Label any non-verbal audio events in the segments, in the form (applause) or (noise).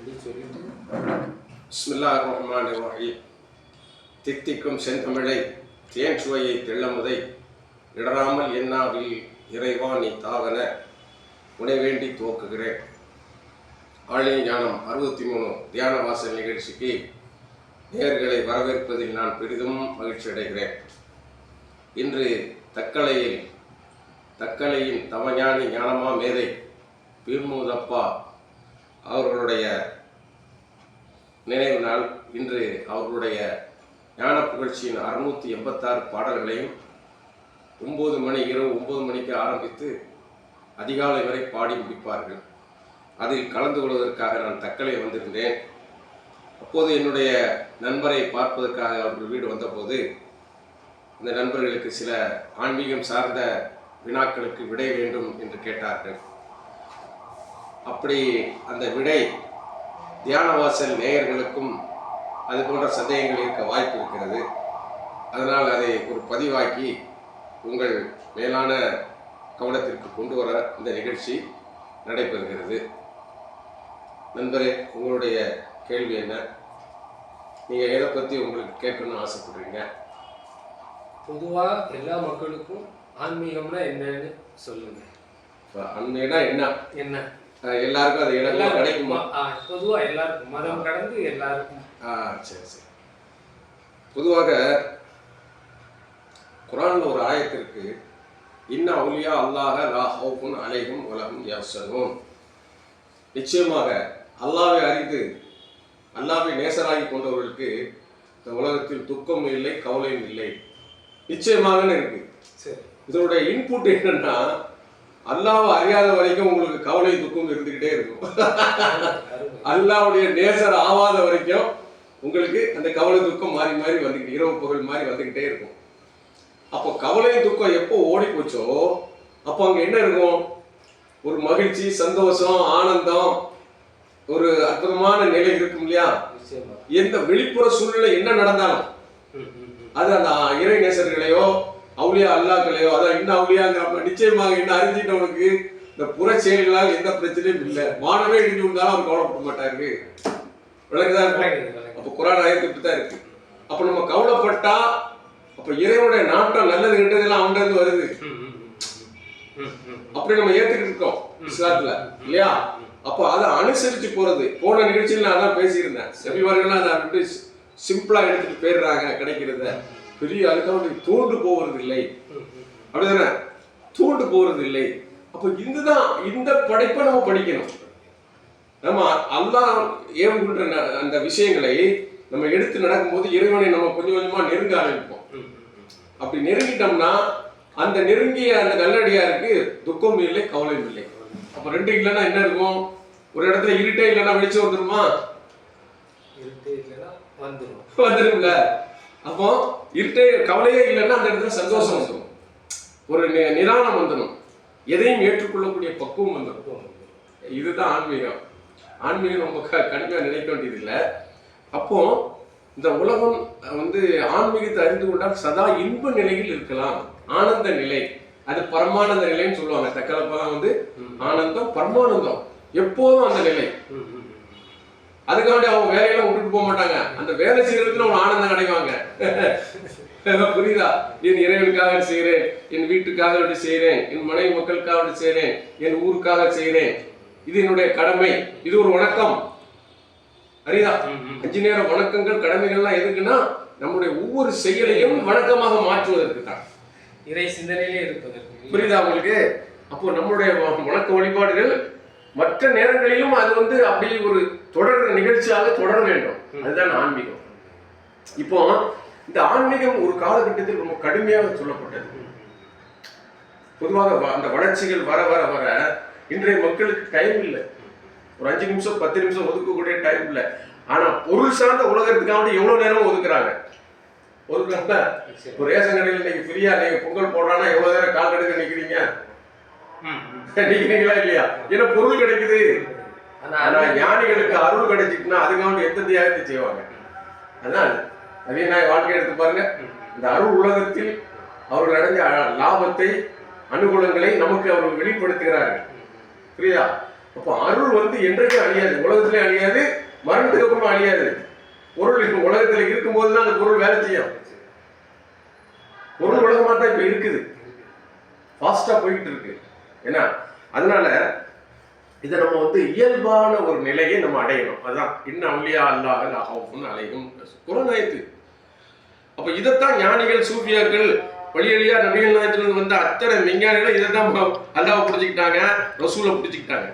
சொல்லி சொல்லிட்டு. பிஸ்மில்லா ரஹ்மான் ரஹீம் தித்திக்கும் செந்தமிழை தேன் சுவையை தெள்ளமுதை இடராமல் என்னாவில் இறைவா நீ தாவன உனை வேண்டி துவக்குகிறேன். ஆழிய ஞானம் அறுபத்தி மூணு தியான வாசல் நிகழ்ச்சிக்கு நேர்களை வரவேற்பதில் நான் பெரிதும் மகிழ்ச்சி அடைகிறேன். இன்று தக்கலையில் தக்கலையின் தவஞானி ஞானமா மேதை பீர்மூதப்பா அவர்களுடைய நினைவு நாள் இன்று அவர்களுடைய ஞான புகழ்ச்சியின் அறுநூற்றி எண்பத்தாறு பாடல்களையும் ஒம்பது மணி இரவு ஒம்பது மணிக்கு ஆரம்பித்து அதிகாலை வரை பாடி முடிப்பார்கள். அதில் கலந்து கொள்வதற்காக நான் தக்கலை வந்திருந்தேன். அப்போது என்னுடைய நண்பரை பார்ப்பதற்காக அவர்கள் வீடு வந்தபோது இந்த நண்பர்களுக்கு சில ஆன்மீகம் சார்ந்த வினாக்களுக்கு விடை வேண்டும் என்று கேட்டார்கள். அப்படி அந்த விடை தியானவாசல் நேயர்களுக்கும் அது போன்ற சந்தேகங்கள் இருக்க வாய்ப்பு இருக்கிறது. அதனால் அதை ஒரு பதிவாக்கி உங்கள் மேலான கவனத்திற்கு கொண்டு வர இந்த நிகழ்ச்சி நடைபெறுகிறது. நண்பரே உங்களுடைய கேள்வி என்ன? நீங்கள் எதை பற்றி உங்களுக்கு கேட்கணும்னு ஆசைப்படுறீங்க? பொதுவாக எல்லா மக்களுக்கும் ஆன்மீகம்னா என்னன்னு சொல்லுங்க. இப்போ அண்மைனா என்ன? என்ன? எல்லாருக்கும் அது இடமா கிடைக்குமா? பொதுவாக எல்லாருக்கும். மதம் கடந்து எல்லாருக்கும். ஆ சரி சரி. பொதுவாக குரான்ல ஒரு ஆயத்திற்கு இன்ன அவுலியா அல்லாஹ லா ஹவுஃபுன் அலைஹும் உலகம் யஹ்சனூன் நிச்சயமாக அல்லாவை அறிந்து அல்லாவை நேசராகி கொண்டவர்களுக்கு இந்த உலகத்தில் துக்கம் இல்லை கவலையும் இல்லை. நிச்சயமாகன்னு இருக்கு. சரி. இதனுடைய இன்புட் என்னன்னா அல்லாவை அறியாத வரைக்கும் உங்களுக்கு கவலை துக்கம் இருந்துகிட்டே இருக்கும். அல்லாவுடைய நேசர் ஆவாத வரைக்கும் உங்களுக்கு அந்த கவலை துக்கம் மாறி மாறி வந்துக்கிட்டு இரவு பகல் மாறி வந்துக்கிட்டே இருக்கும் அப்போ கவலை துக்கம் எப்போ ஓடி போச்சோ அப்போ அங்கே என்ன இருக்கும் ஒரு மகிழ்ச்சி சந்தோஷம் ஆனந்தம் ஒரு அற்புதமான நிலை இருக்கும் இல்லையா எந்த வெளிப்புற சூழ்நிலை என்ன நடந்தாலும். அது அந்த இறை நேசர்களையோ அவுளியா அல்லாக்களையோ அதான் இன்னும் அவுளியாங்கிற நிச்சயமாக இன்னும் அறிஞ்சிட்டவனுக்கு இந்த புற செயல்களால் எந்த பிரச்சனையும் இல்லை. வானமே இடிஞ்சு விழுந்தாலும் அவர் கவலைப்பட மாட்டாரு. விளக்குதா விளங்குது, விளங்குது. அப்போ குரான் ஆயத்து இப்படி தான் இருக்கு. அப்போ நம்ம கவலைப்பட்டா அப்போ இறைவனுடைய நாட்டம் நல்லது கெட்டதெல்லாம் அவன்கிட்ட வருது. அப்படி நம்ம ஏத்துக்கிட்டு இருக்கோம் இஸ்லாத்துல இல்லையா? அப்போ அதை அனுசரிச்சு போறது. போன நிகழ்ச்சியில் நான் தான் பேசியிருந்தேன். செவிவார்கள்லாம் அதை அப்படி சிம்பிளா எடுத்துட்டு போயிடுறாங்க கிடைக்கிறத. பெரிய அதுக்காக தூண்டு போவது இல்லை ம், ம். அப்படிதானே? தூண்டு போறது இல்லை அப்போ இதுதான் இந்த படைப்பை நம்ம படிக்கணும். நம்ம அல்லாஹ் ஏவுகின்ற அந்த விஷயங்களை நம்ம எடுத்து நடக்கும்போது இறைவனை நம்ம கொஞ்சம் கொஞ்சமா நெருங்க ஆரம்பிப்போம். அப்படி நெருங்கிட்டோம்னா அந்த நெருங்கிய அந்த நல்லடியாருக்கு துக்கம் இல்லை கவலையும் இல்லை. அப்ப ரெண்டு இல்லைன்னா என்ன இருக்கும்? ஒரு இடத்துல இருட்டே இல்லைன்னா வெளிச்சம் வந்துரும். (laughs) வந்துரும்ல. அப்போ இருட்டே கவலையே இல்லைன்னா அந்த இடத்துல சந்தோஷம் வந்துடும் ஒரு நி- நிதானம் வந்துடும் எதையும் ஏற்றுக்கொள்ளக்கூடிய பக்குவம் வந்துடும் இதுதான் ஆன்மீகம். ஆன்மீகம் ரொம்ப க கடுமையாக நினைக்க வேண்டியதில்லை. அப்போ இந்த உலகம் வந்து ஆன்மீகத்தை அறிந்து கொண்டால் சதா இன்ப நிலையில் இருக்கலாம். ஆனந்த நிலை. அது பரமானந்த நிலைன்னு சொல்லுவாங்க. தக்கலப்பெல்லாம் வந்து ஆனந்தம் பரமானந்தம். எப்போதும் அந்த நிலை. ம், ம். அதுக்காண்டி அவங்க வேலையெல்லாம் விட்டுட்டு போக மாட்டாங்க. அந்த வேலை செய்யறதுல அவங்க ஆனந்தம் கிடைவாங்க (laughs) புரியுதா? என் இறைவனுக்காக செய்கிறேன் என் வீட்டுக்காக வேண்டி செய்கிறேன் என் மனைவி மக்களுக்காக வேண்டி செய்கிறேன் என் ஊருக்காக செய்கிறேன் இது என்னுடைய கடமை. இது ஒரு வணக்கம். ம். அஞ்சு நேர வணக்கங்கள் கடமைகள்லாம் எதுக்குன்னா நம்முடைய ஒவ்வொரு செயலையும் வணக்கமாக மாற்றுவதற்கு தான். இறை சிந்தனையிலே இருப்பதற்கு. புரியுதா உங்களுக்கு? அப்போ நம்முடைய வ- வணக்க வழிபாடுகள் மற்ற நேரங்களிலும் அது வந்து அப்படி ஒரு தொடர் நிகழ்ச்சியாக தொடர வேண்டும். அதுதான் ஆன்மீகம். இப்போ இந்த ஆன்மீகம் ஒரு காலகட்டத்தில் ரொம்ப கடுமையாக சொல்லப்பட்டது. பொதுவாக அந்த வளர்ச்சிகள் வர வர வர இன்றைய மக்களுக்கு டைம் இல்லை. ஒரு அஞ்சு நிமிஷம் பத்து நிமிஷம் ஒதுக்கக்கூடிய டைம் இல்லை. ஆனா பொருள் சார்ந்த உலகத்துக்காக எவ்வளவு நேரம் ஒதுக்குறாங்க? ஒதுக்குறாங்க. இப்போ ரேஷன் கடையில் இன்னைக்கு ஃப்ரீயா நீங்க பொங்கல் போடுறான்னா எவ்வளவு நேரம் கால் கடுக்க நிக்கிறீங்க. நிக்கிறீங்களா இல்லையா? ஏன்னா பொருள் கிடைக்குது? ஆனா ஞானிகளுக்கு அருள் கிடைச்சிட்டுனா அதுக்காக எந்த தியாகத்தை செய்வாங்க? அதான் நவீனாய் வாழ்க்கை எடுத்து பாருங்க. இந்த அருள் உலகத்தில் அவர்கள் அடைஞ்ச லாபத்தை அனுகூலங்களை நமக்கு அவர்கள் வெளிப்படுத்துகிறார்கள். புரியுதா? அப்போ அருள் வந்து என்றைக்கும் அழியாது. உலகத்திலே அழியாது மரணத்துக்கு அப்புறம் அழியாது. பொருள் இப்ப உலகத்துல இருக்கும்போது தான் அந்த பொருள் வேலை செய்யும். பொருள் உலகமா தான் இப்ப இருக்குது. ஃபாஸ்டா போயிட்டு இருக்கு. ஏன்னா அதனால இதை நம்ம வந்து இயல்பான ஒரு நிலையை நம்ம அடையணும். அதான் இன்னும் அவுலியா அல்லாஹ் அல்லாஹும் அலையும் குரநாயத்து அப்ப இதைத்தான் ஞானிகள் சூஃபியாக்கள் வழியழியா நபிகள் நாயத்திலிருந்து வந்த அத்தனை விஞ்ஞானிகளும் இதை தான் அல்லாவை பிடிச்சிக்கிட்டாங்க ரசூலை பிடிச்சிக்கிட்டாங்க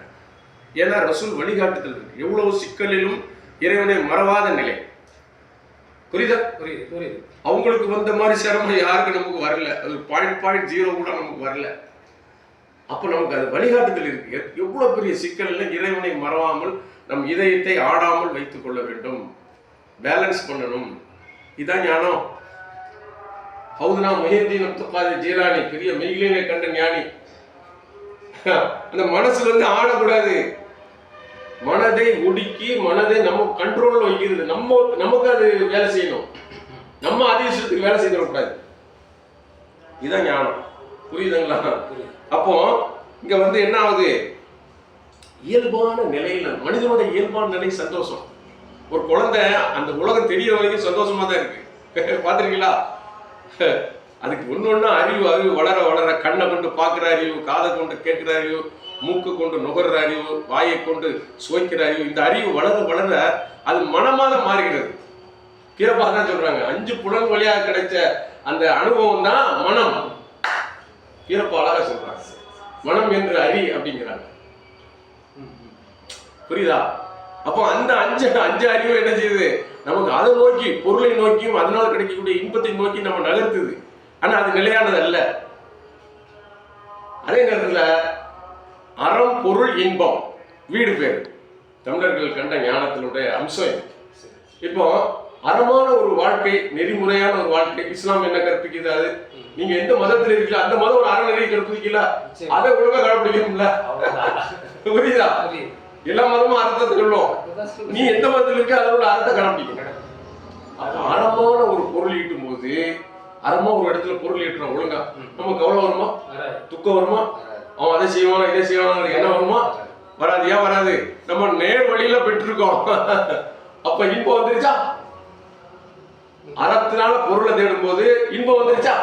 ஏன்னா ரசூல் வழிகாட்டுதல் இருக்கு. எவ்வளவு சிக்கலிலும் இறைவனை மறவாத நிலை. புரியுதா? புரியுது புரியுது. அவங்களுக்கு வந்த மாதிரி சிரமம் யாருக்கு நமக்கு வரல. அது பாயிண்ட் பாயிண்ட் ஜீரோ கூட நமக்கு வரல. அப்போ நமக்கு அது வழிகாட்டுதல் இருக்கு. எவ்வளோ எவ்வளவு பெரிய சிக்கல்ல இறைவனை மறவாமல் நம் இதயத்தை ஆடாமல் வைத்துக் கொள்ள வேண்டும். பேலன்ஸ் பண்ணணும். இதான் ஞானம். ஹவுதுனா மொஹியத்தீன் அப்துல் ஜீலானி பெரிய மெய்யிலே கண்ட ஞானி. அந்த மனசுல இருந்து ஆடக்கூடாது. மனதை ஒடுக்கி மனதை நம்ம கண்ட்ரோல்ல வைக்கிறது. நம்ம நமக்கு அது வேலை செய்யணும். நம்ம அதிசயத்துக்கு வேலை செய்திடக்கூடாது. இதுதான் ஞானம். புரியுதுங்களா? அப்போ இங்க வந்து என்ன ஆகுது? இயல்பான நிலையில மனிதனோட இயல்பான நிலை சந்தோஷம். ஒரு குழந்தை அந்த உலகம் தெரிய வரைக்கும் சந்தோஷமா தான் இருக்கு. பாத்திருக்கீங்களா? அதுக்கு ஒன்று ஒன்றா அறிவு அறிவு வளர வளர கண்ணை கொண்டு பார்க்குற அறிவு காதை கொண்டு கேட்குற அறிவு மூக்கு கொண்டு நுகர்ற அறிவு வாயை கொண்டு சுவைக்கிற அறிவு இந்த அறிவு வளர வளர அது மனமாக மாறுகிறது. கீழப்பா தான் சொல்றாங்க. அஞ்சு புலன் வழியாக கிடைச்ச அந்த அனுபவம் தான் மனம். கீழப்பா அழகா சொல்றாங்க. மனம் என்று அறி அப்படிங்கிறாங்க. புரியுதா? அப்போ அந்த அஞ்சு அஞ்சு அறிவு என்ன செய்யுது? நமக்கு அதை நோக்கி பொருளை நோக்கியும் அதனால் கிடைக்கக்கூடிய இன்பத்தை நோக்கி நம்ம நகர்த்துது. ஆனா அது நிலையானது அல்ல. அதே நேரத்துல அறம் பொருள் இன்பம் வீடு பேர். தமிழர்கள் கண்ட ஞானத்தினுடைய அம்சம் இப்போ அறமான ஒரு வாழ்க்கை நெறிமுறையான ஒரு வாழ்க்கை. இஸ்லாம் என்ன கற்பிக்குது அது? நீங்க எந்த மதத்துல இருக்கீங்களோ? அந்த மதம் ஒரு அறநெறியை கற்பிக்கல. அதை ஒழுங்கா கடைபிடிக்கணும்ல. புரியுதா? எல்லா மதமும் அர்த்தத்தை சொல்லும். நீ எந்த மதத்தில் இருக்க அதோட அர்த்தத்தை கடைபிடிக்கணும். அப்ப அறமான ஒரு பொருள் ஈட்டும் போது அறமா ஒரு இடத்துல பொருள் ஈட்டுறோம் ஒழுங்கா. நமக்கு கவலை வருமா? துக்கம் வருமா. அவன் அதை செய்வானா இதை செய்வானா என்ன வருமா? வராது. வராது. ஏன் வராது? நம்ம நேர் வழியில பெற்றிருக்கோம். (laughs) அப்ப இன்பம் வந்துருச்சா? அறத்தினால பொருளை தேடும் போது இன்பம் வந்துருச்சா?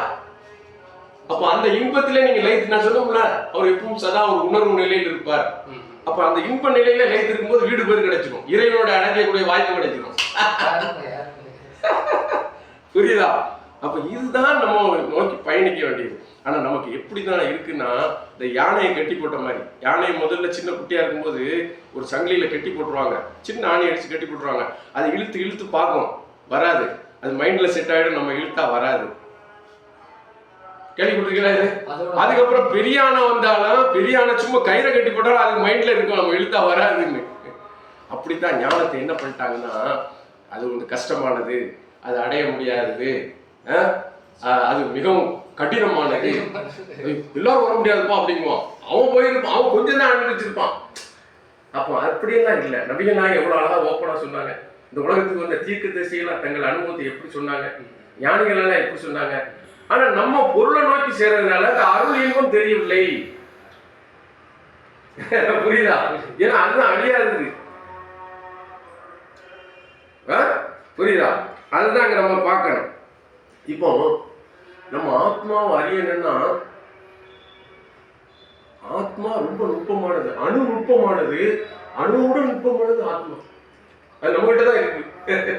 அப்ப அந்த இன்பத்திலே நீங்க லைத்து நான் சொன்னோம்ல அவர் எப்பவும் சதா ஒரு உணர்வு நிலையில் இருப்பார். அப்ப அந்த இன்ப நிலையில லைத் இருக்கும்போது வீடு பேர் கிடைச்சிடும் இறைவனோட அடையக்கூடிய வாய்ப்பு கிடைச்சிடும் புரியுதா? அப்ப இதுதான் நம்ம நோக்கி பயணிக்க வேண்டியது. ஆனா நமக்கு எப்படிதான் இருக்குன்னா இந்த யானையை கட்டி போட்ட மாதிரி. யானையை முதல்ல சின்ன குட்டியா இருக்கும்போது ஒரு சங்கிலியில கட்டி போட்டுருவாங்க. சின்ன ஆணி அடிச்சு கட்டி போட்டுருவாங்க. அதை இழுத்து இழுத்து பார்க்கும். வராது. அது மைண்ட்ல செட் ஆயிடும் நம்ம இழுத்தா வராது. கேள்விப்பட்டிருக்கீங்களா இது? அதுக்கப்புறம் பெரிய யானை வந்தாலும் பெரிய யானை சும்மா கயிறை கட்டி போட்டாலும் அது மைண்ட்ல இருக்கும் நம்ம இழுத்தா வராதுன்னு. அப்படித்தான் ஞானத்தை என்ன பண்ணிட்டாங்கன்னா அது வந்து கஷ்டமானது அது அடைய முடியாதது அது மிகவும் கடினமானது. எல்லாரும் வர முடியாதுப்பா அப்படிங்குவான். அவன் போயிருப்பான் அவன் கொஞ்சம் தான் அனுபவிச்சிருப்பான். அப்போ அப்படியெல்லாம் இல்லை. நபிகள் நாயகம் எவ்வளவு அழகா ஓப்பனா சொன்னாங்க. இந்த உலகத்துக்கு வந்த தீர்க்க திசையெல்லாம் தங்கள் அனுபவத்தை எப்படி சொன்னாங்க? ஞானிகள் எல்லாம் எப்படி சொன்னாங்க? ஆனா நம்ம பொருளை நோக்கி சேர்றதுனால அந்த அருள் இன்பம் தெரியவில்லை. புரியுதா? ஏன்னா அதுதான் அழியாதது. புரியுதா? அதுதான் அங்க நம்ம பார்க்கணும். இப்போ நம்ம ஆத்மாவை அறியணும்னா ஆத்மா ரொம்ப நுட்பமானது. அணு நுட்பமானது அணுவுடன் நுட்பமானது ஆத்மா. அது நம்மகிட்ட தான் இருக்கு.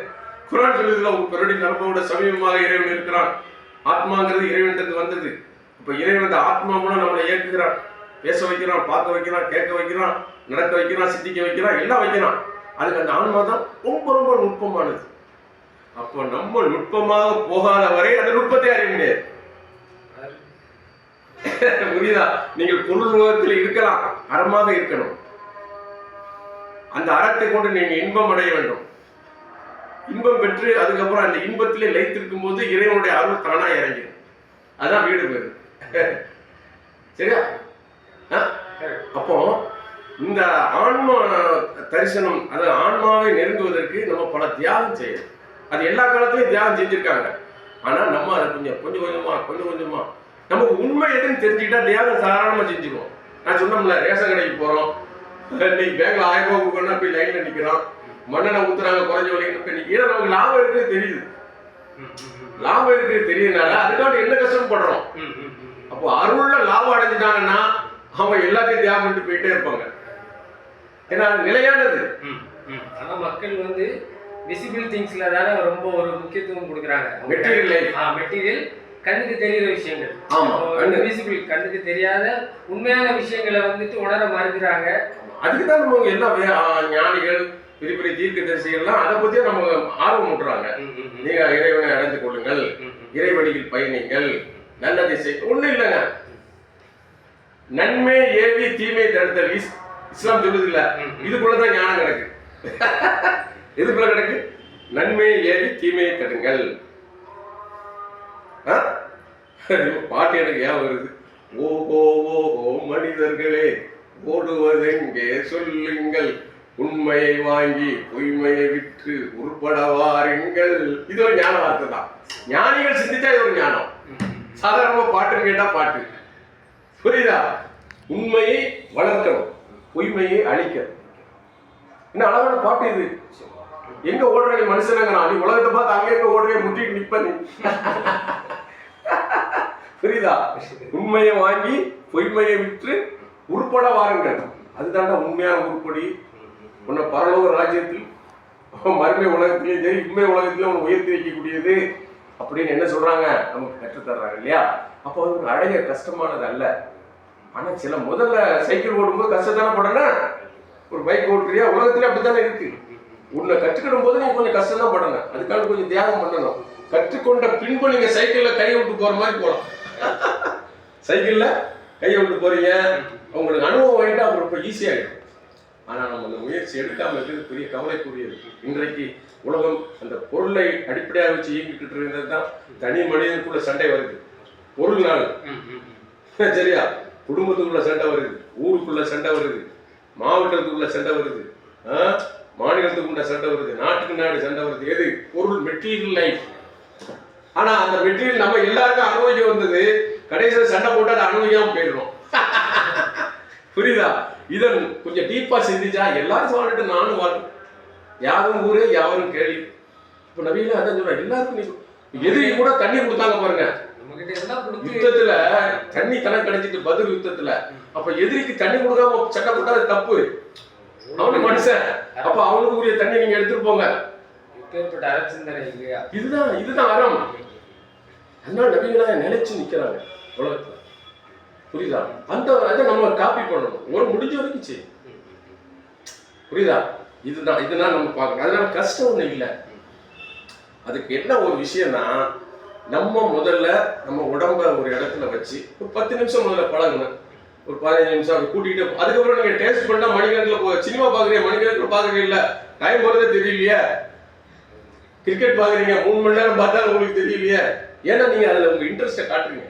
குரான் சொல்லுதுல உங்க பெருடி நரம்போட சமீபமாக இறைவன் இருக்கிறான். ஆத்மாங்கிறது இறைவன்கிட்ட வந்தது. இப்ப இறைவன் அந்த ஆத்மா மூலம் நம்மளை இயக்குகிறான். பேச வைக்கிறான் பார்க்க வைக்கிறான் கேட்க வைக்கிறான் நடக்க வைக்கிறான் சித்திக்க வைக்கிறான் எல்லாம் வைக்கிறான். அதுக்கு அந்த ஆன்மா தான் ரொம்ப ரொம்ப நுட்பமானது. அப்போ நம்ம நுட்பமாக போகாத வரை அந்த நுட்பத்தை அறிய முடியாது. புரியுதா? நீங்கள் பொருள் உலகத்தில் இருக்கலாம் அறமாக இருக்கணும். அந்த அறத்தை கொண்டு நீங்கள் இன்பம் அடைய வேண்டும். இன்பம் பெற்று அதுக்கப்புறம் அந்த இன்பத்திலே லைத்திருக்கும் போது இறைவனுடைய அருள் தானா இறங்கிடும். அதான் வீடு பேரு சரியா? ஆ? அப்போ இந்த ஆன்மா தரிசனம் அது ஆன்மாவை நெருங்குவதற்கு நம்ம பல தியாகம் செய்யணும். அது எல்லா காலத்திலையும் தியாகம் செஞ்சிருக்காங்க. ஆனா நம்ம அதை கொஞ்சம் கொஞ்சம் கொஞ்சமா கொஞ்சம் கொஞ்சமா. நமக்கு உண்மை எதுன்னு தெரிஞ்சுக்கிட்டா தியாகம் சாதாரணமா செஞ்சுக்குவோம். நான் சொன்னோம்ல ரேஷன் கடைக்கு போறோம். இன்னைக்கு பேங்க்ல ஆயிரம் ரூபாய் கொடுக்கணும் போய் லைன்ல நிக்கிறோம் மண்ணெண்ணை ஊத்துறாங்க குறைஞ்ச விலைக்கு போய் நிக்க- ஏன்னா நமக்கு லாபம் இருக்கு தெரியுது. லாபம் இருக்கு தெரியுதுனால அதுக்காக என்ன கஷ்டப்படுறோம்? அப்போ அருள்ல லாபம் அடைஞ்சிட்டாங்கன்னா அவங்க எல்லாத்தையும் தியாகம் பண்ணிட்டு போயிட்டே இருப்பாங்க. ஏன்னா நிலையானது. ஆனா மக்கள் வந்து விசிபிள் திங்ஸ்ல தானே ரொம்ப ஒரு முக்கியத்துவம் கொடுக்குறாங்க. மெட்டீரியல் மெட்டீரியல் கண்ணுக்கு தெரியுற விஷயங்கள். ஆமா. விசிபிள் கண்ணுக்கு தெரியாத உண்மையான விஷயங்களை வந்துட்டு உணர மறுக்கிறாங்க. அதுக்கு தான் நம்ம எல்லா வே- ஆ, ஞானிகள் பெரிய பெரிய தீர்க்க தரிசிகள்லாம் அதை பத்தியே நம்ம ஆர்வம் ஊட்டுறாங்க. நீங்க இறைவனை அடைந்து கொள்ளுங்கள். இறைவழியில் பயணிங்கள். நல்லதை செய் ஒண்ணும் இல்லைங்க. நன்மை ஏவி தீமை தடுத்தல் இஸ்- இஸ்லாம் சொல்லுது இல்ல இதுக்குள்ளதான் ஞானம் கிடக்கு. (laughs) எதுக்குள்ள கிடக்கு? நன்மை ஏவி தீமையை தடுங்கள்? பாட்டு எனக்கு ஏன் வருது? ஓஹோ ஓஹோ மனிதர்களே. ஓடுவதெங்கே சொல்லுங்கள். உண்மையை வாங்கி பொய்மையை விற்று உருப்படவாருங்கள். இது ஒரு ஞான வார்த்தை தான். ஞானிகள் சிந்திச்சா இது ஒரு ஞானம். சாதாரணமா பாட்டுன்னு கேட்டா பாட்டு. புரியுதா? உண்மையை வளர்க்கணும். பொய்மையை அழிக்கணும். என்ன அழகான பாட்டு இது. எங்க ஓடுற நீ மனுஷனங்கிறான். நீ உலகத்தை பார்த்து அங்கே எங்க ஓடுறே முட்டிட்டு நிப்ப நீ. புரியுதா? உண்மையை வாங்கி பொய்மையை விற்று உருப்பட வாருங்கள். அதுதான்டா உண்மையான உருப்படி. உன்னை பரலோக ராஜ்யத்தில் மறுமை உலகத்திலையும் சரி உண்மை உலகத்திலும் உன்னை உயர்த்தி வைக்கக்கூடியது அப்படின்னு என்ன சொல்றாங்க? நமக்கு கற்றுத்தர்றாங்க இல்லையா? அப்போ அது அழகிய கஷ்டமானது அல்ல. ஆனால் சில முதல்ல சைக்கிள் ஓடும்போது கஷ்டத்தானே படணும் ஒரு பைக் ஓட்டுறியா? உலகத்திலே அப்படித்தானே இருக்கு. உன்னை கற்றுக்கிடும் போது நீங்க கொஞ்சம் கஷ்டம் தான் படணும். அதுக்காக கொஞ்சம் தியாகம் பண்ணணும். கற்றுக்கொண்ட பின்பு நீங்க சைக்கிள்ல கை விட்டு போற மாதிரி போகலாம் சைக்கிள்ல கையை விட்டு போறீங்க. உங்களுக்கு அனுபவம் வாங்கிட்டு அவங்க ரொம்ப ஈஸியாகிடும் ஆனால் நம்ம அந்த முயற்சி எடுக்காமல் இருக்கிறது பெரிய கவலைக்குரியது. இன்றைக்கு உலகம் அந்த பொருளை அடிப்படையாக வச்சு இயங்கிட்டு இருந்தது தான் தனி மனிதனுக்குள்ள சண்டை வருது. பொருள்னால. சரியா? குடும்பத்துக்குள்ள சண்டை வருது. ஊருக்குள்ள சண்டை வருது. மாவட்டத்துக்குள்ள சண்டை வருது. ஆ? மாநிலத்துக்குள்ள சண்டை வருது. நாட்டுக்கு நாடு சண்டை வருது. எது? பொருள் மெட்டீரியல் லைஃப் ஆனா அந்த மெட்டீரியல் நம்ம எல்லாருக்கும் அனுபவிக்க வந்தது கடைசியில் சண்டை போட்டு அதை அனுபவிக்காம போயிடுறோம். புரியுதா? இதன் கொஞ்சம் டீப்பா சிந்திச்சா எல்லாரும் வாழ்ந்துட்டு நானும் வாழ்றேன். யாரும் ஊரே யாரும் கேள்வி. இப்ப நவீன அதான் சொல்றேன் எல்லாருக்கும் நீ எதிரி கூட தண்ணி கொடுத்தாங்க பாருங்க. யுத்தத்துல தண்ணி கணக்கு கிடைச்சிட்டு பதில் யுத்தத்துல. அப்ப எதிரிக்கு தண்ணி கொடுக்காம சண்டை போட்டா அது தப்பு. அவனு மனுஷன். அப்ப அவனுக்கு உரிய தண்ணி நீங்க எடுத்துட்டு போங்க. இதுதான் இதுதான் அறம். அதனால நபிகளா நிலைச்சு நிக்கிறாங்க. உலகத்தில் புரியுதா? அந்த அதை நம்ம காப்பி பண்ணணும். ஒரு முடிஞ்ச வரைக்கும் செய். புரியுதா? இதுதான் இதுதான் நம்ம பார்க்கணும். அதனால கஷ்டம் ஒன்றும் இல்லை. அதுக்கு என்ன ஒரு விஷயம்னா நம்ம முதல்ல நம்ம உடம்ப ஒரு இடத்துல வச்சு ஒரு பத்து நிமிஷம் முதல்ல பழகணும். ஒரு பதினஞ்சு நிமிஷம் அப்படி கூட்டிகிட்டு அதுக்கப்புறம் நீங்கள் டேஸ்ட் பண்ணால் மணிக்கணக்கில் போ சினிமா பார்க்குறீங்க மணிக்கணக்கில் பாக்குறீங்க இல்லை. டைம் போகிறதே தெரியலையே. கிரிக்கெட் பார்க்குறீங்க மூணு மணி நேரம் பார்த்தா உங்களுக்கு தெரியலையே. ஏன்னா நீங்கள் அதில் உங்கள் இன்ட்ரெஸ்ட்டை காட்டுறீங்க.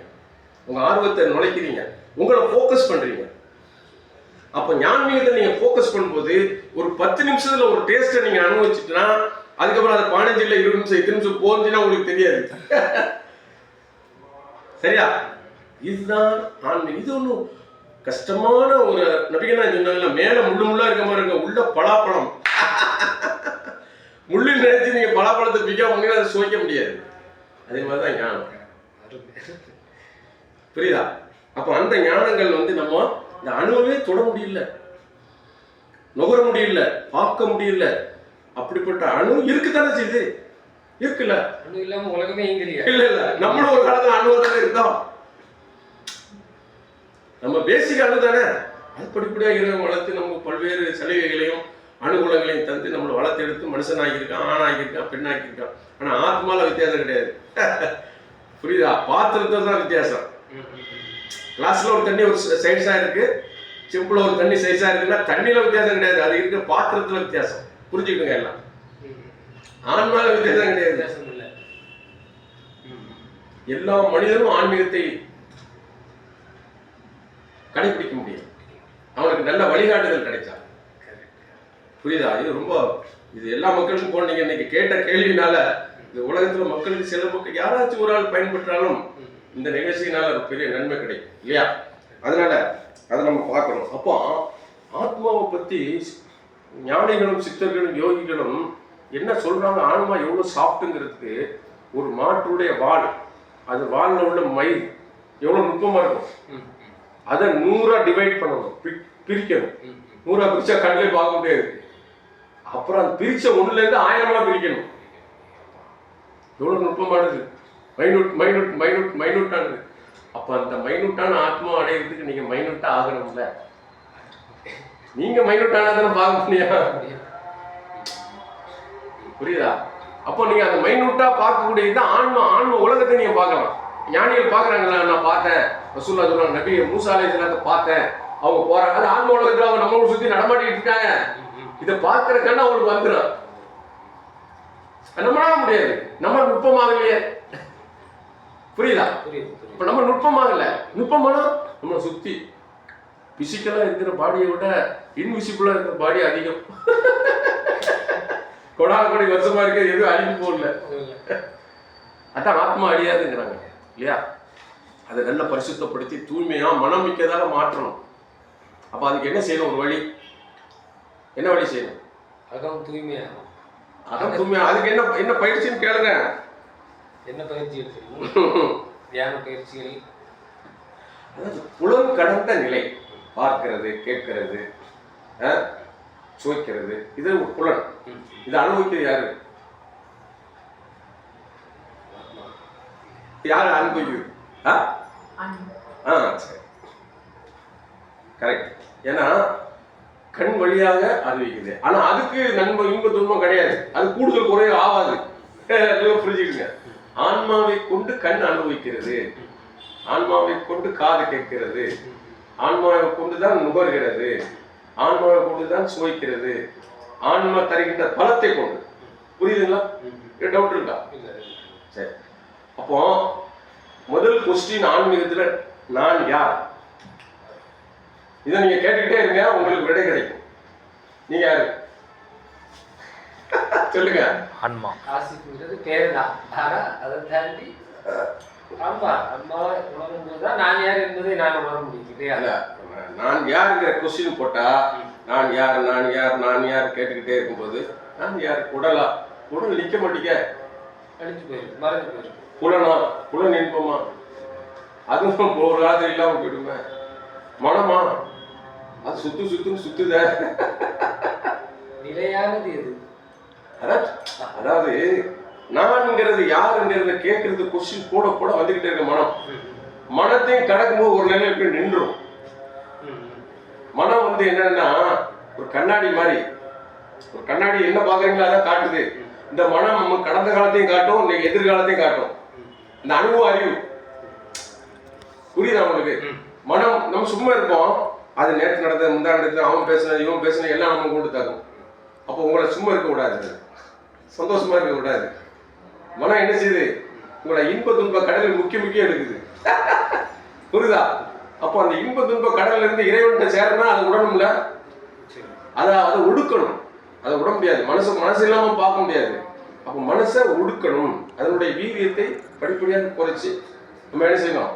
உங்க ஆர்வத்தை நுழைக்கிறீங்க. உங்களை ஃபோக்கஸ் பண்றீங்க. அப்ப ஞான்மீகத்தை நீங்க ஃபோக்கஸ் பண்ணும்போது ஒரு பத்து நிமிஷத்துல ஒரு டேஸ்ட்டை நீங்க அனுபவிச்சுட்டுனா அதுக்கப்புறம் அது பதினஞ்சு இல்லை இருபது நிமிஷம் எத்தனை நிமிஷம் போச்சுன்னா உங்களுக்கு தெரியாது. (laughs) சரியா? இதுதான் ஆன்மீகம். இது ஒன்றும் கஷ்டமான ஒரு நபிகனா சொன்னாங்கல்ல மேல முள்ளு முள்ளா இருக்க மாதிரி இருக்க உள்ள பலாப்பழம். (laughs) முள்ளு நினைச்சு நீங்க பலாப்பழத்தை பிக்க பண்ணி அதை சுவைக்க முடியாது. அதே மாதிரி தான் ஞானம் புரியுதா? அப்போ அந்த ஞானங்கள் வந்து நம்ம இந்த அணுவே தொட முடியல. நுகர முடியல பார்க்க முடியல. அப்படிப்பட்ட அணு இருக்குதானே செய்யுது இருக்குல்ல? ஒண்ணும் இல்லாம உலகமே இங்கிலியா இல்ல இல்ல. நம்மளும் ஒரு காலத்துல அணுவா தானே இருந்தோம். நம்ம பேசிக் அணு தானே. அது படிப்படியா இறைவன் வளர்த்து நம்ம பல்வேறு சலுகைகளையும் அனுகூலங்களையும் தந்து நம்மளை வளர்த்து எடுத்து மனுஷனாகியிருக்கான் ஆணாகியிருக்கான் பெண்ணாக்கியிருக்கான். ஆனா ஆத்மால வித்தியாசம் கிடையாது. (laughs) புரியுதா? பாத்திரத்துல தான் வித்தியாசம். கிளாஸ்ல ஒரு தண்ணி ஒரு சைஸா இருக்கு. சிம்பிளா ஒரு தண்ணி சைஸா இருக்குன்னா தண்ணியில வித்தியாசம் கிடையாது. அது இருக்க பாத்திரத்துல வித்தியாசம். புரிஞ்சுக்கோங்க எல்லாம். ஆன்மாவில் வித்தியாசம் கிடையாது. வித்தியாசம் இல்ல எல்லா மனிதனும் ஆன்மீகத்தை கடைபிடிக்க முடியும் அவனுக்கு நல்ல வழிகாட்டுதல் கிடைச்சா புரியுதா? இது ரொம்ப இது எல்லா மக்களுக்கும் போனீங்க இன்னைக்கு கேட்ட கேள்வினால இந்த உலகத்துல மக்களுக்கு சில மக்கள் யாராச்சும் ஒரு ஆள் பயன்பெற்றாலும் இந்த நிகழ்ச்சியினால ஒரு பெரிய நன்மை கிடைக்கும் இல்லையா? அதனால அதை நம்ம பார்க்கணும். அப்போ ஆத்மாவை பத்தி ஞானிகளும் சித்தர்களும் யோகிகளும் என்ன சொல்றாங்க? ஆன்மா எவ்வளவு சாஃப்ட்டுங்கிறதுக்கு ஒரு மாட்டுடைய வால் அது வாலில் உள்ள மயில் எவ்வளவு நுட்பமா இருக்கும்? அதை நூறா டிவைட் பண்ணணும் பிரிக்கணும். நூறா பிரிச்சா கண்ணிலே பார்க்க முடியாது. அப்புறம் அது பிரிச்ச ஒண்ணுல இருந்து ஆயிரமா பிரிக்கணும். எவ்வளவு நுட்பமானது? மைனூட் மைனூட் மைனூட் மைனூட்டானது அப்போ அந்த மைனூட்டான ஆத்மா அடையிறதுக்கு நீங்க மைனூட்டாக ஆகணும்ல. நீங்க மைனூட் ஆனாதானே பார்க்க முடியும். புரியுதா? அப்போ நீங்க அந்த மைனூட்டாக பார்க்கக்கூடியது ஆன்மா ஆன்ம உலகத்தை நீங்க பார்க்கலாம். ஞானிகள் பார்க்கறாங்களா? நான் பார்த்தேன். ரசூல்லா சொல்கிறாங்க நபி மூசா அதை பார்த்தேன். அவங்க போகிறாங்க அது ஆன்ம உலகத்தில் அவங்க நம்மளை சுற்றி நடமாட்டிட்டு இருக்காங்க. இதை பார்க்கிற கண்ணு அவங்களுக்கு வந்துடும் நம்மளால முடியாது. நம்ம நுட்பமாகலையே புரியுதா? புரியுது இப்ப நம்ம நுட்பமாகல நுட்பமானா நம்மளை சுத்தி. பிசிக்கலா இருக்கிற பாடியை விட இன்விசிபிளா இருக்கிற பாடி அதிகம். (laughs) கொடால கோடி வருஷமா இருக்க எதுவும் அழிஞ்சு போகல. அதான் ஆத்மா அழியாதுங்கிறாங்க இல்லையா? அதை நல்லா பரிசுத்தப்படுத்தி தூய்மையா மனம் மிக்கதாக மாற்றணும். அப்ப அதுக்கு என்ன செய்யணும் ஒரு வழி? என்ன வழி செய்யணும்? அகம் தூய்மையாகும். அதான் தூய்மையா அதுக்கு என்ன என்ன பயிற்சின்னு கேளுங்க. என்ன பயிற்சி எடுத்துக்கணும் (laughs) தியான பயிற்சிகள் அதாவது புலம் கடந்த நிலை பார்க்கிறது கேட்கிறது சுவைக்கிறது இது ஒரு புலன். இதை அனுபவிக்கிறது யாரு. யாரு அனுபவிக்குது? ஆ? ஆ சரி. கரெக்ட் ஏன்னா கண் வழியாக அனுபவிக்குது. ஆனா அதுக்கு நன்மை இன்ப துன்பம் கிடையாது. அது கூடுதல் குறைய ஆகாது. (laughs) புரிஞ்சுக்கங்க. ஆன்மாவை கொண்டு கண் அனுபவிக்கிறது. ஆன்மாவை கொண்டு காது கேட்கிறது. ஆன்மாவை கொண்டு தான் நுகர்கிறது. ஆன்மாவை கொண்டு தான் சுவைக்கிறது. ஆன்மா தருகின்ற பலத்தை கொண்டு. புரியுதுங்களா? டவுட் இருக்கா. சரி. அப்போ முதல் கொஸ்டின் ஆன்மீகத்துல நான் யார்? இதை நீங்க கேட்டுக்கிட்டே இருங்க உங்களுக்கு விடை கிடைக்கும். நீங்க யாரு? சொல்லுங்க. ஆன்மா ஆசிப்புங்கிறது பேரு தான் ஆனா அதை தாண்டி ஆமா அம்மாவை உணரும் போதுதான் நான் யார் என்பதை நான் உணர முடியும் இல்லையா நான் யாருங்கிற கொஸ்டின் போட்டா நான் யார் நான் யார் நான் யார் கேட்டுக்கிட்டே இருக்கும்போது நான் யார்? உடலா உடல் நிக்க மாட்டீங்க. அழிஞ்சு போயிருக்கு மறைஞ்சு போயிருக்கு புலனா புலன் இன்பமா அதுவும் ஒரு காலத்துல இல்லாம போயிடுமே. மனமா? அது சுத்து சுத்துன்னு சுத்துத. நிலையானது எது? அதாவது நான்ங்கிறது யாருங்கிறத கேட்கறது கொஸ்டின் கூட கூட வந்துகிட்டே இருக்க மனம். மனத்தையும் கடக்கும்போது ஒரு நிலையில போய் நின்றும் மனம் வந்து என்னன்னா ஒரு கண்ணாடி மாதிரி. ஒரு கண்ணாடி என்ன பாக்குறீங்களோ அதான் காட்டுது. இந்த மனம் நம்ம கடந்த காலத்தையும் காட்டும் இன்னைக்கு எதிர்காலத்தையும் காட்டும். இந்த அனுபவ அறிவு. புரியுதா உங்களுக்கு? மனம் நம்ம சும்மா இருப்போம். அது நேற்று நடந்தது முந்தா நடந்தது அவன் பேசுனது இவன் பேசுனது எல்லாம் நம்ம கொண்டு தாக்கும். அப்போ உங்களை சும்மா இருக்க கூடாது. சந்தோஷமா இருக்க கூடாது. மனம் என்ன செய்யுது உங்களை இன்ப துன்ப கடலில் முக்கிய முக்கியம் எடுக்குது. புரியுதா? அப்போ அந்த இன்ப துன்ப கடல்ல இருந்து இறைவன்கிட்ட சேரனா அது உடனும்ல? சரி. அதை அதை ஒடுக்கணும். அதை விட முடியாது. மனசு மனசு இல்லாம பார்க்க முடியாது. அப்போ மனசை ஒடுக்கணும். அதனுடைய வீரியத்தை படிப்படியாக குறைச்சு நம்ம என்ன செய்யணும்?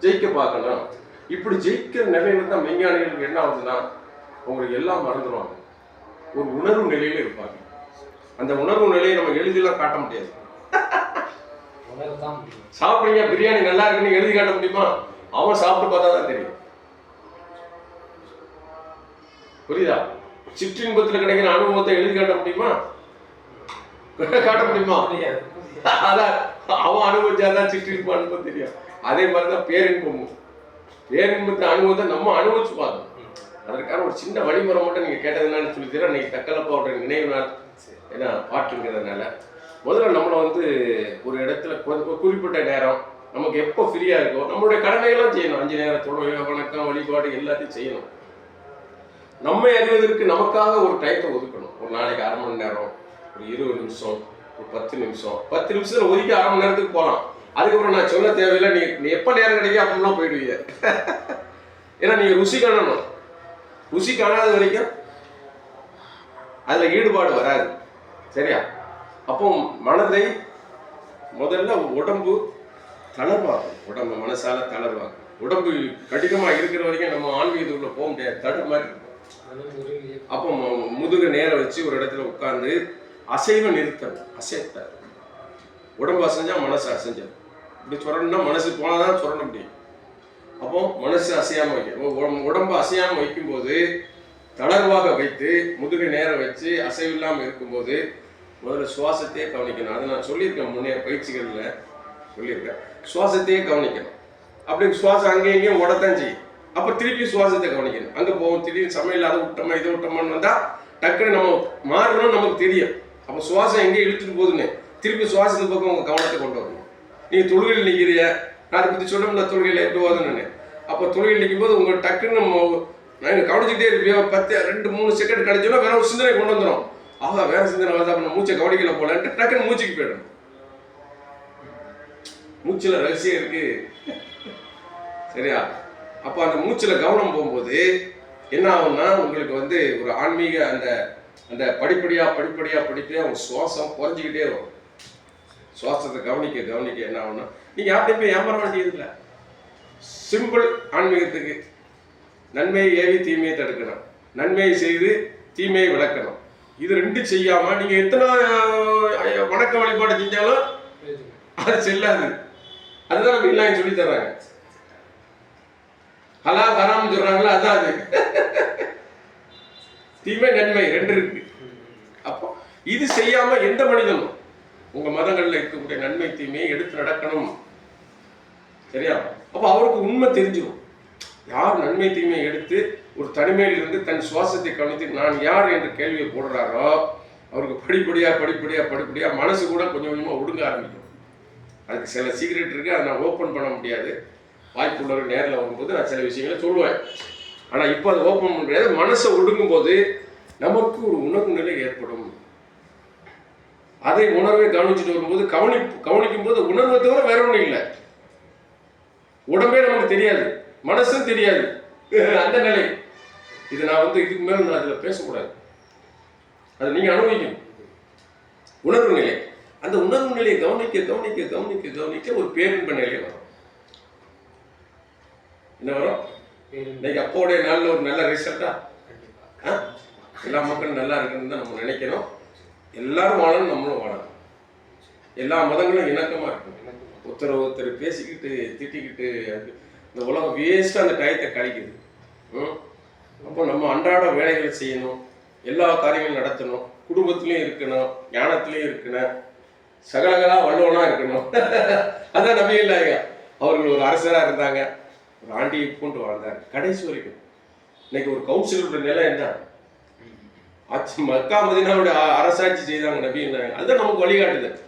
ஜெயிக்க பார்க்கணும். இப்படி ஜெயிக்கிற நிலையில தான் விஞ்ஞானிகளுக்கு என்ன ஆகுதுன்னா அவங்களுக்கு எல்லாம் மறந்துடுவாங்க ஒரு உணர்வு நிலையில இருப்பாங்க. அந்த உணர்வு நிலையை நம்ம எழுதிலாம் காட்ட முடியாது. சாப்பிடுங்க பிரியாணி நல்லா இருக்குன்னு எழுதி காட்ட முடியுமா? அவன் சாப்பிட்டு பார்த்தா தான் தெரியும். புரியுதா? சிற்றின்பத்தில் கிடைக்கிற அனுபவத்தை எழுதி காட்ட முடியுமா? காட்ட முடியுமா? அதான் அவன் அனுபவிச்சாதான் சிற்றின்பம் அனுபவம் தெரியும். அதே மாதிரி தான் பேரின்பமும். பேரின்பத்தை அனுபவத்தை நம்ம அனுபவிச்சு பார்க்கணும். அதற்கான ஒரு சின்ன வழிமுறை மட்டும் நீங்க கேட்டதுனால சொல்லி தரேன். இன்னைக்கு தக்கலப்பாவோட நினைவு நாள். ஏன்னா பாட்டுங்கிறதுனால முதல்ல நம்மளை வந்து ஒரு இடத்துல குறிப்பிட்ட நேரம் நமக்கு எப்போ ஃப்ரீயாக இருக்கோ நம்மளுடைய கடமையெல்லாம் செய்யணும். அஞ்சு நேரம் தொழுகை வணக்கம் வழிபாடு எல்லாத்தையும் செய்யணும். நம்மை அறிவதற்கு நமக்காக ஒரு டயத்தை ஒதுக்கணும். ஒரு நாளைக்கு அரை மணி நேரம் ஒரு இருபது நிமிஷம் ஒரு பத்து நிமிஷம். பத்து நிமிஷத்தில் ஒதுக்கி அரை மணி நேரத்துக்கு போகலாம். அதுக்கப்புறம் நான் சொல்ல தேவையில்லை. நீ நீ எப்போ நேரம் கிடைக்கும் அப்படிலாம் போயிடுவீங்க. (laughs) ஏன்னா நீங்கள் ருசி காணணும். ருசி காணாத வரைக்கும் அதுல ஈடுபாடு வராது. சரியா? அப்போ மனதை முதல்ல உடம்பு தளர்வாகும் உடம்பு மனசால தளர்வாகும் உடம்பு கடினமா இருக்கிற வரைக்கும் நம்ம ஆன்மீகத்துக்குள்ள போக முடியாது. தடு மாதிரி இருக்கும். அப்போ முதுகு நேரம் வச்சு ஒரு இடத்துல உட்கார்ந்து அசைவை நிறுத்தணும் அசைத்த உடம்பு அசைஞ்சா மனசு அசைஞ்சது. இப்படி சுரணும்னா மனசு போனால் தான் சொல்ல முடியும் அப்போ மனசு அசையாம வைக்க. உடம்பு அசையாம வைக்கும்போது தளர்வாக வைத்து முதுகு நேர வச்சு அசைவில்லாமல் இருக்கும்போது முதல்ல சுவாசத்தையே கவனிக்கணும். அதை நான் சொல்லியிருக்கேன் முன்னே பயிற்சிகளில் சொல்லியிருக்கேன். சுவாசத்தையே கவனிக்கணும். அப்படி சுவாசம் அங்கேயும் இங்கேயும் உடத்தான் செய்யும். அப்போ திருப்பி சுவாசத்தை கவனிக்கணும். அங்கே போவோம் திடீர்னு சமையல் அதை விட்டோமா இதை விட்டோமான்னு வந்தால் டக்குன்னு நம்ம மாறணும் நமக்கு தெரியும். அப்போ சுவாசம் எங்கேயும் இழுத்துட்டு போகுதுன்னு திருப்பி சுவாசத்து பக்கம் உங்கள் கவனத்தை கொண்டு வரணும். நீங்கள் தொழுகையில் நிற்கிறிய நான் அதை பற்றி சொன்னோம்ல தொழுகையில் எப்படி ஓதுன்னு அப்போ தொழுகையில் நிற்கும் போது உங்கள் டக்குன்னு நான் நாங்கள் கவனிச்சுக்கிட்டே பத்து ரெண்டு மூணு செகண்ட் கிடைச்சோன்னா வேற ஒரு சிந்தனை கொண்டு வந்துடும் ஆஹா வேற சிந்தனை வருதா அப்ப நம்ம மூச்சை கவனிக்கல போலன்ட்டு டக்குன்னு மூச்சுக்கு போயிடும் மூச்சில் ரகசியம் இருக்கு. சரியா? அப்போ அந்த மூச்சில் கவனம் போகும்போது என்ன ஆகும்னா உங்களுக்கு வந்து ஒரு ஆன்மீக அந்த அந்த படிப்படியாக படிப்படியாக படிப்படியாக அவங்க சுவாசம் குறைஞ்சிக்கிட்டே வரும். சுவாசத்தை கவனிக்க கவனிக்க என்ன ஆகும்னா நீங்கள் யார்கிட்டயும் ஏமாற வேண்டியது இல்லை சிம்பிள் ஆன்மீகத்துக்கு நன்மையை ஏவி தீமையை தடுக்கணும். நன்மையை செய்து தீமையை விளக்கணும். இது ரெண்டும் செய்யாம நீங்க எத்தனை வணக்க வழிபாடு செஞ்சாலும் அது செல்லாது. அதுதான் நம்ம சொல்லி தர்றாங்க. ஹலா தராம சொல்றாங்களா அதான் அது. தீமை நன்மை ரெண்டு இருக்கு. அப்போ இது செய்யாம எந்த மனிதனும் உங்க மதங்கள்ல இருக்கக்கூடிய நன்மை தீமையை எடுத்து நடக்கணும். சரியா? அப்போ அவருக்கு உண்மை தெரிஞ்சிடும் யார் நன்மை தீமையை எடுத்து ஒரு தனிமையில் இருந்து தன் சுவாசத்தை கவனித்து நான் யார் என்ற கேள்வியை போடுறாரோ அவருக்கு படிப்படியாக படிப்படியாக படிப்படியாக மனசு கூட கொஞ்சம் கொஞ்சமாக ஒடுங்க ஆரம்பிக்கும். அதுக்கு சில சீக்ரெட் இருக்குது அதை நான் ஓப்பன் பண்ண முடியாது. வாய்ப்பு உள்ளவர் நேரில் வரும்போது நான் சில விஷயங்களை சொல்லுவேன். ஆனால் இப்போ அதை ஓப்பன் பண்ண முடியாது. மனசை ஒடுங்கும் போது நமக்கு ஒரு உணர்வு நிலை ஏற்படும். அதை உணர்வை கவனிச்சுட்டு வரும்போது கவனி கவனிக்கும் போது உணர்வை தவிர வேற ஒன்றும் இல்லை. உடம்பே நமக்கு தெரியாது. மனசும் தெரியாது. அந்த நிலை. இது நான் வந்து இதுக்கு மேல நான் அதில் பேசக்கூடாது. அதை நீங்கள் அனுபவிக்கணும். உணர்வு நிலை. அந்த உணர்வு நிலையை கவனிக்க கவனிக்க கவனிக்க கவனிக்க ஒரு பேரின்ப நிலை வரும். என்ன வரும்? இன்னைக்கு அப்போடைய நாளில் ஒரு நல்ல ரிசல்ட்டா எல்லா மக்களும் நல்லா இருக்குன்னு தான் நம்ம நினைக்கணும். எல்லாரும் வாழணும் நம்மளும் வாழணும். எல்லா மதங்களும் இணக்கமாக இருக்கணும். ஒருத்தர் ஒருத்தர் பேசிக்கிட்டு திட்டிக்கிட்டு இந்த உலகம் வேஸ்ட்டாக அந்த டயத்தை கழிக்குது. ம்? அப்போ நம்ம அன்றாட வேலைகளை செய்யணும். எல்லா காரியங்களும் நடத்தணும். குடும்பத்துலேயும் இருக்கணும். ஞானத்துலேயும் இருக்கணும். சகலகலா வல்லவனா இருக்கணும். (laughs) அதான் நம்பி இல்லைங்க அவர்கள் ஒரு அரசராக இருந்தாங்க. ஒரு ஆண்டியை கொண்டு வாழ்ந்தாங்க கடைசி வரைக்கும். இன்னைக்கு ஒரு கவுன்சிலருடைய நிலை என்ன? ஆட்சி மக்கா மதினாவுடைய அரசாட்சி செய்தாங்க நபி இருந்தாங்க அதுதான் நமக்கு வழிகாட்டுது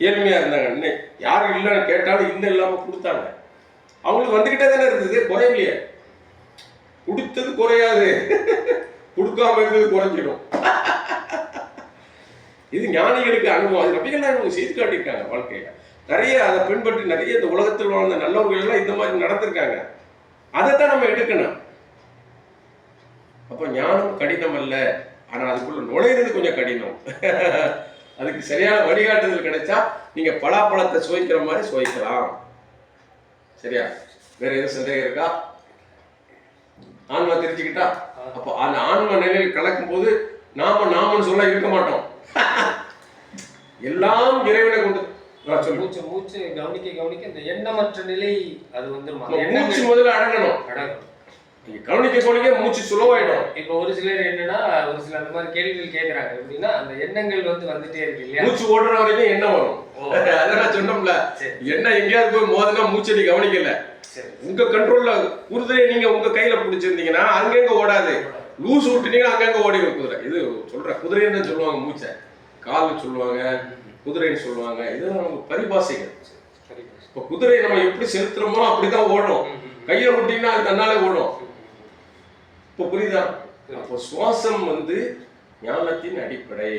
ஏழ்மையா இருந்தாங்க. இன்னும் யாரும் இல்லைன்னு கேட்டாலும் இல்லை இல்லாம கொடுத்தாங்க. அவங்களுக்கு வந்துகிட்டே தானே இருந்தது. குறையலையே. கொடுத்தது குறையாது. கொடுக்காம இருந்தது குறைஞ்சிடும். இது ஞானிகளுக்கு அனுபவம். அது நபிகள் நாயகம் செய்து காட்டியிருக்காங்க வாழ்க்கையில. நிறைய அதை பின்பற்றி நிறைய இந்த உலகத்தில் வாழ்ந்த நல்லவர்கள் எல்லாம் இந்த மாதிரி நடந்திருக்காங்க அதைத்தான் நம்ம எடுக்கணும். அப்போ ஞானம் கடினம் அல்ல. ஆனா அதுக்குள்ள நுழையிறது கொஞ்சம் கடினம். அதுக்கு சரியான வழிகாட்டுதல் கிடைச்சா நீங்க பலாப்பழத்தை சுவைக்கிற மாதிரி சுவைக்கலாம். சரியா? வேற எதுவும் சந்தேகம் இருக்கா? ஆன்மா தெரிஞ்சுக்கிட்டா? அப்போ அந்த ஆன்ம நிலையில் கலக்கும் போது நாம நாமன்னு சொல்ல இருக்க மாட்டோம். (laughs) எல்லாம் இறைவனை கொண்டு மூச்சு மூச்சு கவனிக்க கவனிக்க இந்த எண்ணமற்ற நிலை அது வந்து மூச்சு முதல்ல அடங்கணும். அடங்கும். நீங்க கவனிக்க கவனிக்க மூச்சு சுலவாயிடும். இப்போ ஒரு சிலர் என்னன்னா ஒரு சில அந்த மாதிரி கேள்விகள் கேட்கறாங்க எப்படின்னா அந்த எண்ணங்கள் வந்து வந்துட்டே இருக்கு இல்லையா? மூச்சு ஓடுற வரைக்கும் என்ன வரும். அதான் நான் சொன்னோம்ல. என்ன எங்கேயாவது போய் மோதினா மூச்சை நீ கவனிக்கல உங்க கண்ட்ரோல்ல குதிரையை நீங்க உங்க கையில பிடிச்சிருந்தீங்கன்னா அங்கங்க ஓடாது. லூஸ் விட்டுனீங்க அங்கங்க ஓடிடும் குதிரை. இது சொல்றேன் குதிரைன்னு சொல்லுவாங்க மூச்சை. கால் சொல்லுவாங்க குதிரைன்னு சொல்லுவாங்க. இதெல்லாம் நமக்கு பரிபாசைகள். இப்போ குதிரையை நம்ம எப்படி செலுத்துறோமோ அப்படிதான் ஓடும். கையை விட்டீங்கன்னா அது தன்னாலே ஓடும். இப்போ புரியுதா? அப்போ சுவாசம் வந்து ஞானத்தின் அடிப்படை.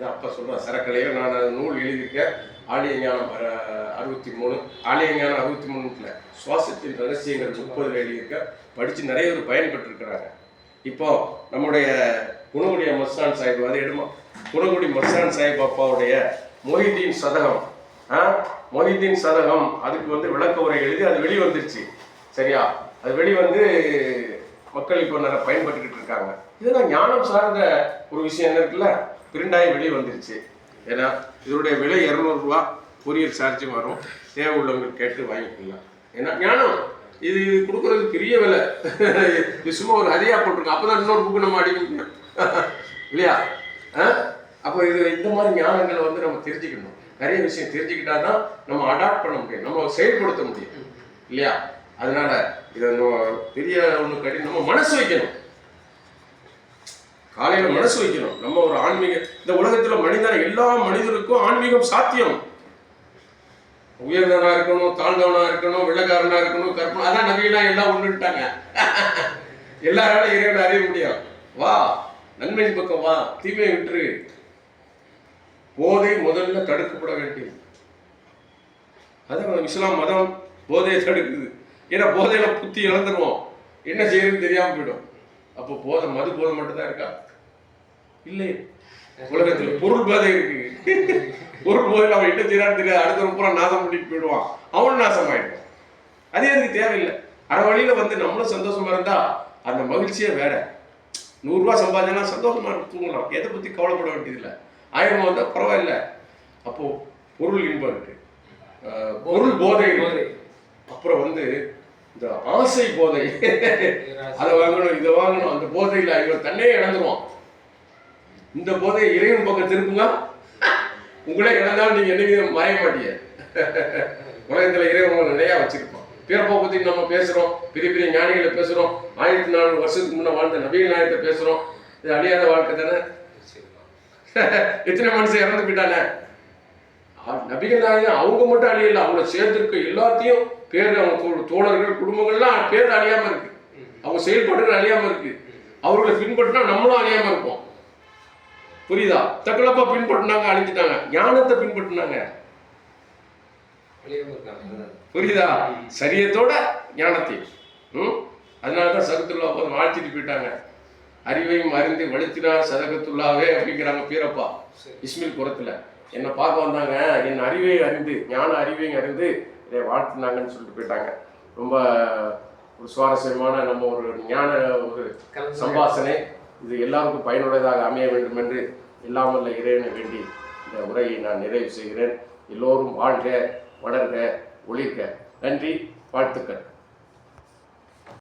அப்பா சொல்றேன் சரக்கலையோ நான் நூல் எழுதியிருக்கேன். ஆலய ஞானம் அறுபத்தி மூணு ஆலய ஞானம் அறுபத்தி மூணுல சுவாசத்தின் ரகசியங்கள் முப்பதில் எழுதியிருக்கேன் படித்து நிறைய பேர் பயன்பெற்றிருக்கிறாங்க. இப்போ நம்முடைய குணகுடி மஸ்தான் சாஹிப் அது எடுமா குணகுடி மஸ்தான் சாஹிப் அப்பாவுடைய மொஹிதீன் சதகம். ஆ? மொஹிதீன் சதகம். அதுக்கு வந்து விளக்க உரை எழுதி அது வெளிவந்துருச்சு. சரியா? அது வெளிவந்து மக்கள் இப்போ நிறைய பயன்பட்டுக்கிட்டு இருக்காங்க. இதெல்லாம் ஞானம் சார்ந்த ஒரு விஷயம் என்ன இருக்குல்ல? பிரிண்டாகி வெளியே வந்துருச்சு. ஏன்னா இதனுடைய விலை இரநூறுபா கொரியர் சார்ஜும் வரும். தேவை உள்ளவங்க கேட்டு வாங்கிக்கலாம். ஏன்னா ஞானம். இது இது கொடுக்குறது பெரிய விலை. இது சும்மா ஒரு ஹரியா போட்டிருக்கோம் அப்போ தான் இன்னொரு புக்கு நம்ம அடிக்க முடியும் இல்லையா? ஆ? அப்போ இது இந்த மாதிரி ஞானங்களை வந்து நம்ம தெரிஞ்சுக்கணும். நிறைய விஷயம் தெரிஞ்சுக்கிட்டா தான் நம்ம அடாப்ட் பண்ண முடியும். நம்ம செயல்படுத்த முடியும். இல்லையா? அதனால இதை நம்ம பெரிய ஒன்று கடி நம்ம மனசு வைக்கணும். காலையில மனசு வைக்கணும். நம்ம ஒரு ஆன்மீக இந்த உலகத்துல மனிதன் எல்லா மனிதருக்கும் ஆன்மீகம் சாத்தியம். உயர்ந்தவனா இருக்கணும் தாழ்ந்தவனா இருக்கணும் வெள்ளக்காரனா இருக்கணும் கற்பனை அதான் நவீனா எல்லாம் ஒண்ணுட்டாங்க (laughs) எல்லாராலும் இறைவனை அறிய முடியும் வா நன்மையின் பக்கம் வா தீமை விட்டுரு. போதை முதல்ல தடுக்கப்பட வேண்டியது அதான் இஸ்லாம் மதம் போதையை தடுக்குது. ஏன்னா போதையில புத்தி இழந்துருவோம். என்ன செய்யறதுன்னு தெரியாம போயிடும். அப்போ போதை மது போதை மட்டும்தான் இருக்கா? இல்லை உலகத்துல பொருள் போதை இருக்கு. பொருள் போதையில் அவன் என்ன செய்யறான்னு தெரியாது. அடுத்த பூரா நாசம் பண்ணிட்டு போயிடுவான். அவனும் நாசமாயிடுவான். அது எனக்கு தேவையில்லை. அரை வழியில வந்து நம்மளும் சந்தோஷமா இருந்தா அந்த மகிழ்ச்சியே வேற. நூறுரூவா சம்பாதிச்சா சந்தோஷமா தூங்கலாம். எதை பத்தி கவலைப்பட வேண்டியதில்லை. ஆயிரம் வந்தா பரவாயில்ல. அப்போ பொருள் இன்பம் இருக்கு. பொருள் போதை. போதை. அப்புறம் வந்து இந்த ஆசை போதை. (laughs) அதை வாங்கணும் இதை வாங்கணும். அந்த போதையில் இவன் தன்னையே இழந்துருவான். இந்த போதையை இறைவன் பக்கம் திருப்புங்க. உங்களே இழந்தாலும் நீங்க என்னைக்கு மறைய மாட்டீங்க. (laughs) உலகத்துல இறைவன் நிறையா வச்சிருப்பான். பிறப்பை பத்தி நம்ம பேசுறோம். பெரிய பெரிய ஞானிகளை பேசுறோம். ஆயிரத்தி நானூறு வருஷத்துக்கு முன்ன வாழ்ந்த நபிகள் நாயகத்தை பேசுறோம். இது அழியாத வாழ்க்கை தானே? (laughs) எத்தனை மனுஷன் இறந்து போயிட்டானே? நபிகள் நாயகம் அவங்க மட்டும் அழியல அவங்கள சேர்ந்திருக்க எல்லாத்தையும் பேர் அவங்க தோழர்கள் குடும்பங்கள்லாம் பேர் அழியாம இருக்கு. அவங்க செயல்பாடுகள் அழியாம இருக்கு. அவர்களை பின்பற்றினா நம்மளும் அழியாம இருப்போம். புரியுதா? தக்கலப்பா பின்பற்றினாங்க அழிஞ்சிட்டாங்க. ஞானத்தை பின்பற்றினாங்க. புரியுதா? சரியத்தோட ஞானத்தை. ம்? அதனால தான் சகத்துல்லா போது வாழ்த்திட்டு போயிட்டாங்க. அறிவையும் அறிந்து வலுத்தினார் சதகத்துல்லாவே அப்படிங்கிறாங்க பீரப்பா. இஸ்மில் புறத்துல. என்னை பார்க்க வந்தாங்க. என் அறிவை அறிந்து ஞான அறிவையும் அறிந்து இதை வாழ்த்துனாங்கன்னு சொல்லிட்டு போயிட்டாங்க. ரொம்ப ஒரு சுவாரஸ்யமான நம்ம ஒரு ஞான ஒரு சம்பாசனை. இது எல்லாருக்கும் பயனுள்ளதாக அமைய வேண்டும் என்று இல்லாமல் இறைவனை வேண்டி இந்த உரையை நான் நிறைவு செய்கிறேன். எல்லோரும் வாழ்க வளர்க ஒளிர்க. நன்றி வாழ்த்துக்கள்.